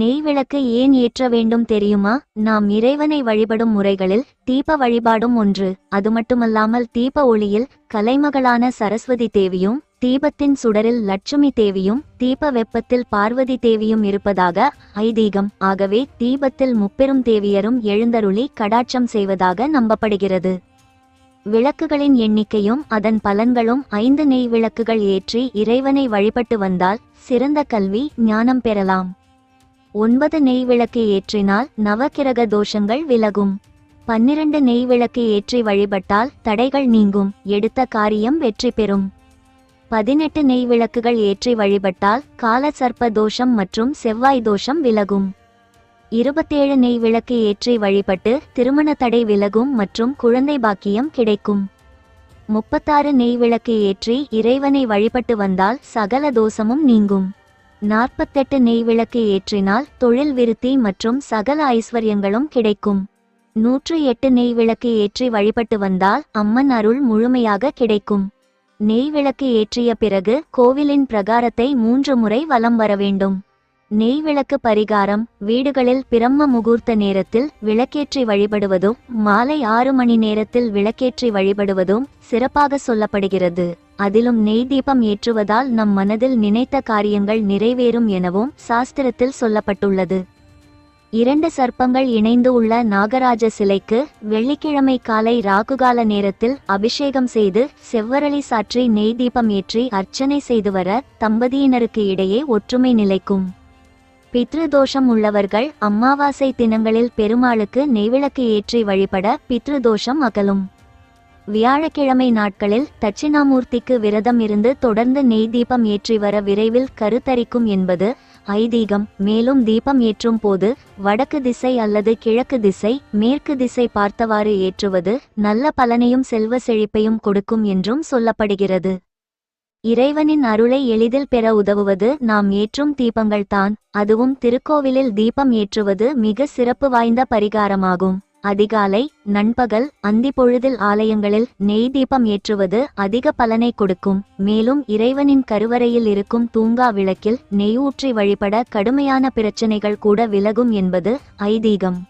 நெய் விளக்கு ஏன் ஏற்ற வேண்டும் தெரியுமா? நாம் இறைவனை வழிபடும் முறைகளில் தீப வழிபாடும் ஒன்று. அது மட்டுமல்லாமல் தீப ஒளியில் கலைமகளான சரஸ்வதி தேவியும் தீபத்தின் சுடரில் லட்சுமி தேவியும் தீப வெப்பத்தில் பார்வதி தேவியும் இருப்பதாக ஐதீகம். ஆகவே தீபத்தில் முப்பெரும் தேவியரும் எழுந்தருளி கடாட்சம் செய்வதாக நம்பப்படுகிறது. விளக்குகளின் எண்ணிக்கையும் அதன் பலன்களும் ஐந்து நெய் விளக்குகள் ஏற்றி இறைவனை வழிபட்டு வந்தால் சிறந்த கல்வி ஞானம் பெறலாம். ஒன்பது நெய் விளக்கு ஏற்றினால் நவக்கிரக தோஷங்கள் விலகும். பன்னிரண்டு நெய் விளக்கு ஏற்றி வழிபட்டால் தடைகள் நீங்கும். எடுத்த காரியம் வெற்றி பெறும். பதினெட்டு நெய் விளக்குகள் ஏற்றி வழிபட்டால் கால சர்ப்ப தோஷம் மற்றும் செவ்வாய் தோஷம் விலகும். இருபத்தேழு நெய் விளக்கு ஏற்றி வழிபட்டு திருமண தடை விலகும் மற்றும் குழந்தை பாக்கியம் கிடைக்கும். முப்பத்தாறு நெய் விளக்கு ஏற்றி இறைவனை வழிபட்டு வந்தால் சகல தோஷமும் நீங்கும். நாற்பத்தெட்டு நெய் விளக்கு ஏற்றினால் தொழில் விருத்தி மற்றும் சகல ஐஸ்வர்யங்களும் கிடைக்கும். நூற்று எட்டு நெய் விளக்கு ஏற்றி வழிபட்டு வந்தால் அம்மன் அருள் முழுமையாக கிடைக்கும். நெய் விளக்கு ஏற்றிய பிறகு கோவிலின் பிரகாரத்தை மூன்று முறை வலம் வர வேண்டும். நெய் விளக்கு பரிகாரம் வீடுகளில் பிரம்ம முகூர்த்த நேரத்தில் விளக்கேற்றி வழிபடுவதும் மாலை ஆறு மணி நேரத்தில் விளக்கேற்றி வழிபடுவதும் சிறப்பாக சொல்லப்படுகிறது. அதிலும் நெய் தீபம் ஏற்றுவதால் நம் மனதில் நினைத்த காரியங்கள் நிறைவேறும் எனவும் சாஸ்திரத்தில் சொல்லப்பட்டுள்ளது. இரண்டு சர்ப்பங்கள் இணைந்து உள்ள நாகராஜ சிலைக்கு வெள்ளிக்கிழமை காலை ராகுகால நேரத்தில் அபிஷேகம் செய்து செவ்வரளி சாற்றி நெய் தீபம் ஏற்றி அர்ச்சனை செய்து வர தம்பதியினருக்கு இடையே ஒற்றுமை நிலைக்கும். பித்ருதோஷம் உள்ளவர்கள் அம்மாவாசை தினங்களில் பெருமாளுக்கு நெய்விளக்கு ஏற்றி வழிபட பித்ருதோஷம் அகலும். வியாழக்கிழமை நாட்களில் தட்சிணாமூர்த்திக்கு விரதம் இருந்து தொடர்ந்து நெய் தீபம் ஏற்றி வர விரைவில் கருத்தரிக்கும் என்பது ஐதீகம். மேலும் தீபம் ஏற்றும் போது வடக்கு திசை அல்லது கிழக்கு திசை மேற்கு திசை பார்த்தவாறு ஏற்றுவது நல்ல பலனையும் செல்வ செழிப்பையும் கொடுக்கும் என்றும் சொல்லப்படுகிறது. இறைவனின் அருளை எளிதில் பெற உதவுவது நாம் ஏற்றும் தீபங்கள்தான். அதுவும் திருக்கோவிலில் தீபம் ஏற்றுவது மிக சிறப்பு வாய்ந்த பரிகாரமாகும். அதிகாலை நண்பகல் அந்தி பொழுதில் ஆலயங்களில் நெய் தீபம் ஏற்றுவது அதிக பலனை கொடுக்கும். மேலும் இறைவனின் கருவறையில் இருக்கும் தூங்கா விளக்கில் நெய் ஊற்றி வழிபட கடுமையான பிரச்சனைகள் கூட விலகும் என்பது ஐதீகம்.